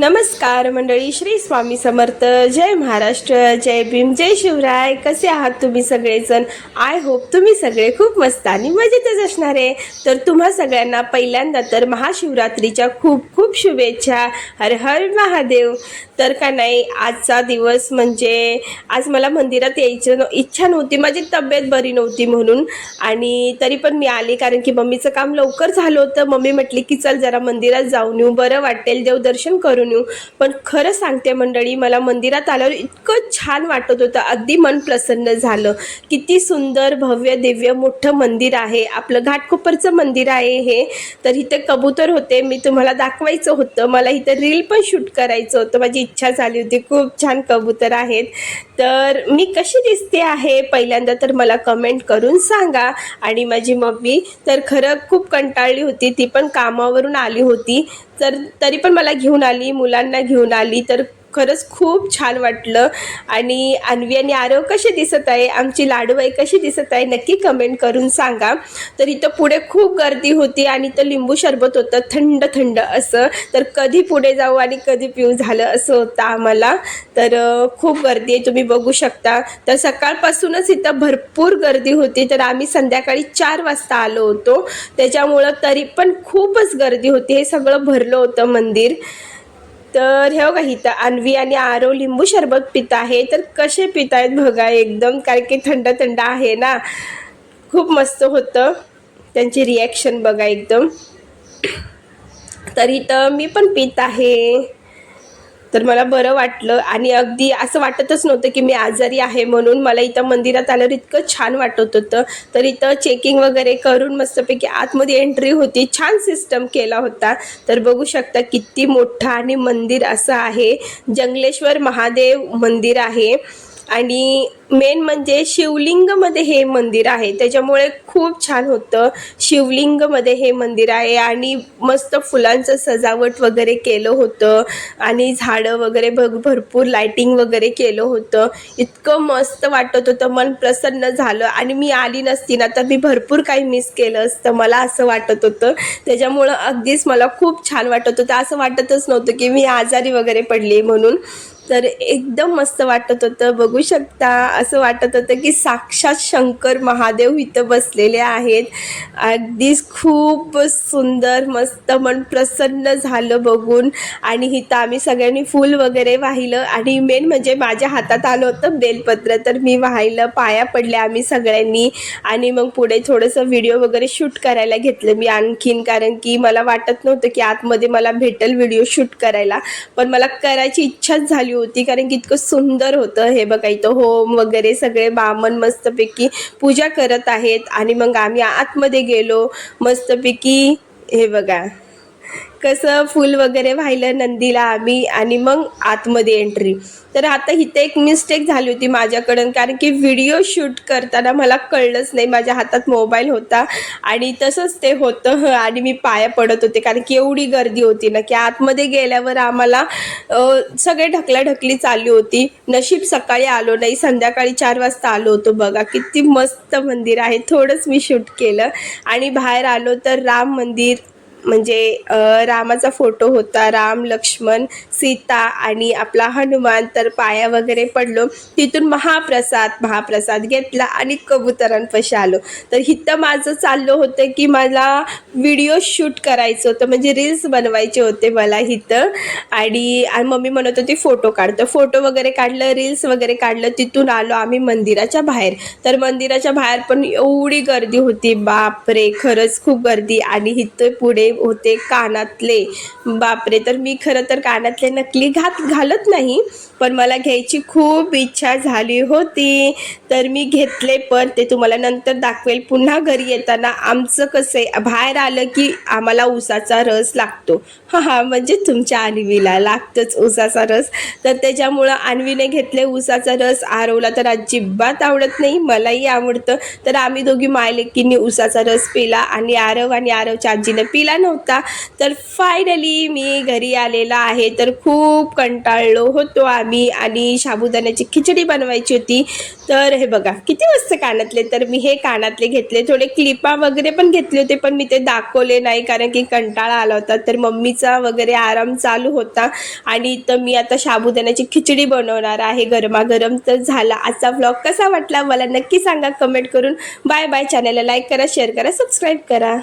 नमस्कार मंडळी श्री स्वामी समर्थ. जय महाराष्ट्र जय भीम जय शिवराय. कसे आहात तुम्ही सगळेजण? आय होप तुम्ही सगळे खूप मस्त आणि मजेतच असणार आहे. तर तुम्हा सगळ्यांना पहिल्यांदा तर महाशिवरात्रीच्या खूप खूप शुभेच्छा. हर हर महादेव. तर का नाही आजचा दिवस म्हणजे आज मला मंदिरात यायचं न- इच्छा नव्हती. माझी तब्येत बरी नव्हती म्हणून. आणि तरी पण मी आली कारण की मम्मीचं काम लवकर झालं होतं. मम्मी म्हटली की चल जरा मंदिरात जाऊन येऊ. बरं वाटेल देवदर्शन करून येऊ पण खरं सांगते मंडळी मला मंदिरात आल्यावर इतकं छान वाटत होतं. अगदी मन प्रसन्न झालं. किती सुंदर भव्य दिव्य मोठं मंदिर आहे. आपलं घाटकोपरचं मंदिर आहे हे. तर इथे कबूतर होते. मी तुम्हाला दाखवायचं होतं. मला इथं रील पण शूट करायचं होतं. माझी इच्छा झाली होती. खूप छान कबूतर आहेत. तर मी कशी दिसते आहे? पहिल्यांदा तर मला कमेंट करून सांगा. आणि माझी मम्मी तर खरं खूप कंटाळली होती. ती पण कामावरून आली होती. तर तरी पण मला घेऊन आली. मुलांना घेऊन आली तर खरंच खूप छान वाटलं. आणि अन्वी आणि आरव कसे दिसत आहे? आमची लाडूबाई कशी दिसत आहे? नक्की कमेंट करून सांगा. तर इथं पुढे खूप गर्दी होती आणि इथं लिंबू सरबत होतं थंड थंड असं. तर कधी पुढे जाऊ आणि कधी पिऊ झालं असं होतं आम्हाला. तर खूप गर्दी आहे तुम्ही बघू शकता. तर सकाळपासूनच इथं भरपूर गर्दी होती. तर आम्ही संध्याकाळी चार वाजता आलो होतो. त्याच्यामुळं तरी पण खूपच गर्दी होती. हे सगळं भरलं होतं मंदिर. तर हे बघा इथं अन्वी आणि आरव लिंबू सरबत पित आहे. तर कसे पित आहेत बघा एकदम कारण की थंड थंड आहे ना. खूप मस्त होतं त्यांची रिॲक्शन बघा एकदम. तर इथं मी पण पित आहे. तर मला बरं वाटलं आणि अगदी असं वाटतच नव्हतं की मी आजारी आहे म्हणून मला इथं मंदिरात आल्यावर इतकं छान वाटत होतं. तर इथं चेकिंग वगैरे करून मस्तपैकी आतमध्ये एंट्री होती. छान सिस्टम केला होता. तर बघू शकता किती मोठा आणि मंदिर असं आहे. जंगलेश्वर महादेव मंदिर आहे. आणि मेन म्हणजे शिवलिंगमध्ये हे मंदिर आहे. त्याच्यामुळे खूप छान होतं. शिवलिंगमध्ये हे मंदिर आहे आणि मस्त फुलांचं सजावट वगैरे केलं होतं. आणि झाडं वगैरे बघ भरपूर लाईटिंग वगैरे केलं होतं. इतकं मस्त वाटत होतं. मन प्रसन्न झालं. आणि मी आली नसती ना तर मी भरपूर काही मिस केलं असतं. मला असं वाटत होतं. त्याच्यामुळं अगदीच मला खूप छान वाटत होतं. असं वाटतच नव्हतं की मी आजारी वगैरे पडली म्हणून. तर एकदम मस्त वाटत होतं. बघू शकता असं वाटत होतं की साक्षात शंकर महादेव इथं बसलेले आहेत. अगदीच खूप सुंदर मस्त मन प्रसन्न झालं बघून. आणि इथं आम्ही सगळ्यांनी फूल वगैरे वाहिलं. आणि मेन म्हणजे माझ्या हातात आलं होतं बेलपत्र. तर मी वाहिलं पाया पडले आम्ही सगळ्यांनी. आणि मग पुढे थोडंसं व्हिडिओ वगैरे शूट करायला घेतलं मी आणखीन. कारण की मला वाटत नव्हतं की आतमध्ये मला भेटेल व्हिडिओ शूट करायला. पण मला करायची इच्छाच झाली होती. कारण की इतकं सुंदर होतं. हे बघा इथं होम वगैरे सगळे बामण मस्तपैकी पूजा करत आहेत. आणि मग आम्ही आतमध्ये गेलो. मस्तपैकी हे बघा. कसं फुल वगैरे व्हायलं नंदीला आम्ही आणि मग आतमध्ये एंट्री तर आता इथे एक मिस्टेक झाली होती माझ्याकडून कारण की व्हिडिओ शूट करताना मला कळलंच नाही माझ्या हातात मोबाईल होता आणि तसंच ते होतं आणि मी पाया पडत होते कारण की एवढी गर्दी होती ना की आतमध्ये गेल्यावर आम्हाला सगळे ढकलाढकली चालली होती. नशीब सकाळी आलो नाही संध्याकाळी चार वाजता आलो होतो बघा किती मस्त मंदिर आहे थोडंच मी शूट केलं. आणि बाहेर आलो तर राम मंदिर म्हणजे रामाचा फोटो होता राम लक्ष्मण सीता आणि आपला हनुमान तर पाया वगैरे पडलो. तिथून महाप्रसाद महाप्रसाद घेतला आणि कबुतरांपाशी आलो. तर इथं माझं चाललं होतं की मला व्हिडिओ शूट करायचं होतं म्हणजे रील्स बनवायचे होते मला इथं. आणि मम्मी म्हणत होती फोटो काढतो फोटो वगैरे काढलं रील्स वगैरे काढलं तिथून आलो आम्ही मंदिराच्या बाहेर. तर मंदिराच्या बाहेर पण एवढी गर्दी होती बापरे खरंच खूप गर्दी. आणि इथं पुढे होते कानातले. बापरे तर मी खरं तर कानातले नकली घात घालत नाही पण मला घ्यायची खूप इच्छा झाली होती. तर मी घेतले पण ते तुम्हाला नंतर दाखवेल. पुन्हा घरी येताना आमचं कसं आहे बाहेर आलं की आम्हाला उसाचा रस लागतो. हां हां म्हणजे तुमच्या आणवीला लागतोच उसाचा रस. तर त्याच्यामुळं आणवीने घेतले उसाचा रस. आरवला तर अजिबात आवडत नाही मलाही आवडतं. तर आम्ही दोघी मायलेकींनी उसाचा रस पिला आणि आरव आणि आरवच्या आजीने पिला. नव्हता. तर फायनली मी घरी आलेला आहे. तर खूप कंटाळलो होतो आम्ही आणि साबुदाण्याची खिचडी बनवायची होती. तर हे बघा किती मस्त कानातले. तर मी हे कानातले घेतले. थोडे क्लिपा वगैरे पण घेतले होते पण मी ते दाखवले नाही कारण की कंटाळा आला होता. तर मम्मीचा वगैरे आराम चालू होता आणि इथं मी आता साबुदाण्याची खिचडी बनवणार आहे. गरमागरम तर झाला. आजचा ब्लॉग कसा वाटला? मला नक्की सांगा. कमेंट करून. बाय बाय चॅनलला लाईक करा शेअर करा सबस्क्राईब करा.